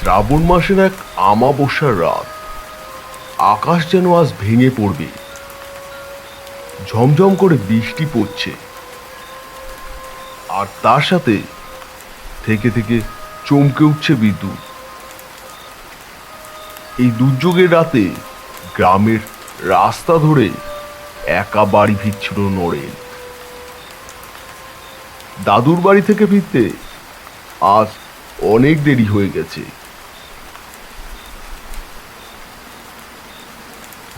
শ্রাবণ মাসের এক আমাবস্যার রাত। আকাশ যেন আজ ভেঙে পড়বে। ঝমঝম করে বৃষ্টি পড়ছে। আর তার সাথে থেকে থেকে চমকে উঠছে বিদ্যুৎ। এই দুর্যোগের রাতে গ্রামের রাস্তা ধরে একা বাড়ি ফিরছিল নরেন। দাদুর বাড়ি থেকে ফিরতে আজ অনেক দেরি হয়ে গেছে।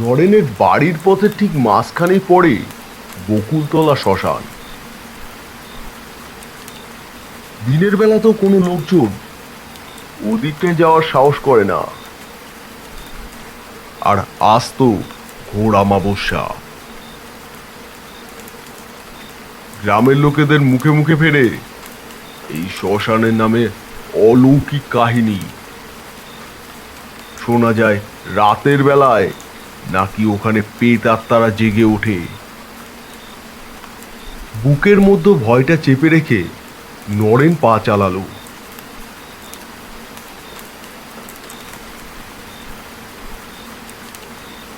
নরেনের বাড়ির পথে ঠিক মাঝখানে পড়ে বকুলতলা শ্মশান। দিনের বেলা তো কোনো লোকজন ওদিকটায় যাওয়ার সাহস করে না। আর আজ তো ঘোর আমাবস্যা গ্রামের লোকেদের মুখে মুখে ফেরে এই শ্মশানের নামে অলৌকিক কাহিনী। শোনা যায় রাতের বেলায় নাকি ওখানে পেট আত্মারা জেগে ওঠে? বুকের মধ্যে ভয়টা চেপে রেখে নরেন পা চালালো।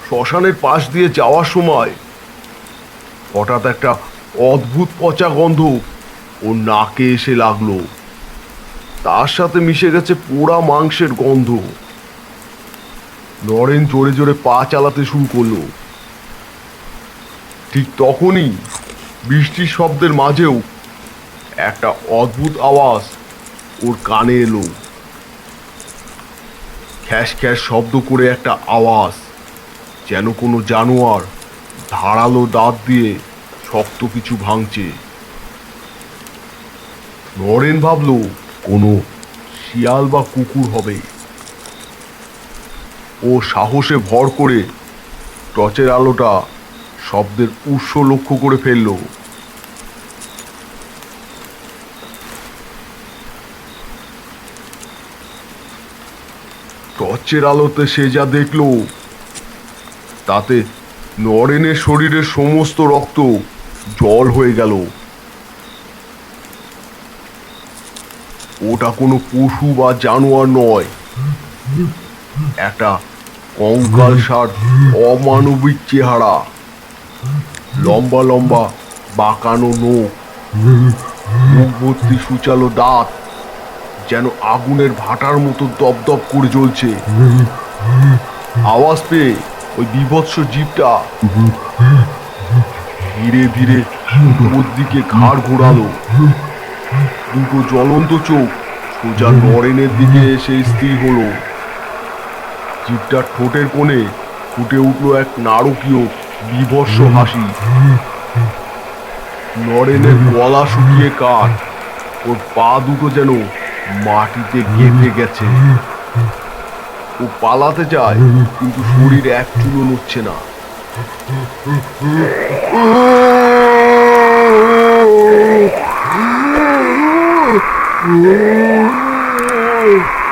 শ্মশানের পাশ দিয়ে যাওয়ার সময় হঠাৎ একটা অদ্ভুত পচা গন্ধ ও নাকে এসে লাগল। তার সাথে মিশে গেছে পোড়া মাংসের গন্ধ। নরেন জোরে জোরে পা চালাতে শুরু করল। ঠিক তখনই বৃষ্টির শব্দের মাঝেও একটা অদ্ভুত আওয়াজ ওর কানে এলো। খ্যাস খ্যাস শব্দ করে একটা আওয়াজ, যেন কোনো জানোয়ার ধারালো দাঁত দিয়ে শক্ত কিছু ভাঙছে। নরেন ভাবল, কোনো শিয়াল বা কুকুর হবে। ও সাহসে ভর করে টর্চের আলোটা শব্দের উৎস লক্ষ্য করে ফেলল। টর্চের আলোতে সে যা দেখল, তাতে নরেনের শরীরের সমস্ত রক্ত জল হয়ে গেল। ওটা কোনো পশু বা জানোয়ার নয়। একটা কঙ্কাল সার অমানবিক চেহারা। লম্বা লম্বা বাঁকানো নোখ সুচালো দাঁত, যেন আগুনের ভাটার মতো দপদপ করে জ্বলছে। আওয়াজ পেয়ে ওই বিভৎস জীবটা ধীরে ধীরে ওর দিকে ঘাড় ঘোরালো। দুটো জ্বলন্ত চোখ সোজা নরেনের দিকে এসে স্থির হলো। জীবটার ঠোঁটের কোণে ফুটে উঠল এক নারকীয় বিভৎস হাসি। নরেনের গলা শুকিয়ে কাঠ, ওর পা দুটো যেন মাটিতে গেঁথে গেছে। ও পালাতে চায়, কিন্তু শরীর এক চুলো নড়ছে না।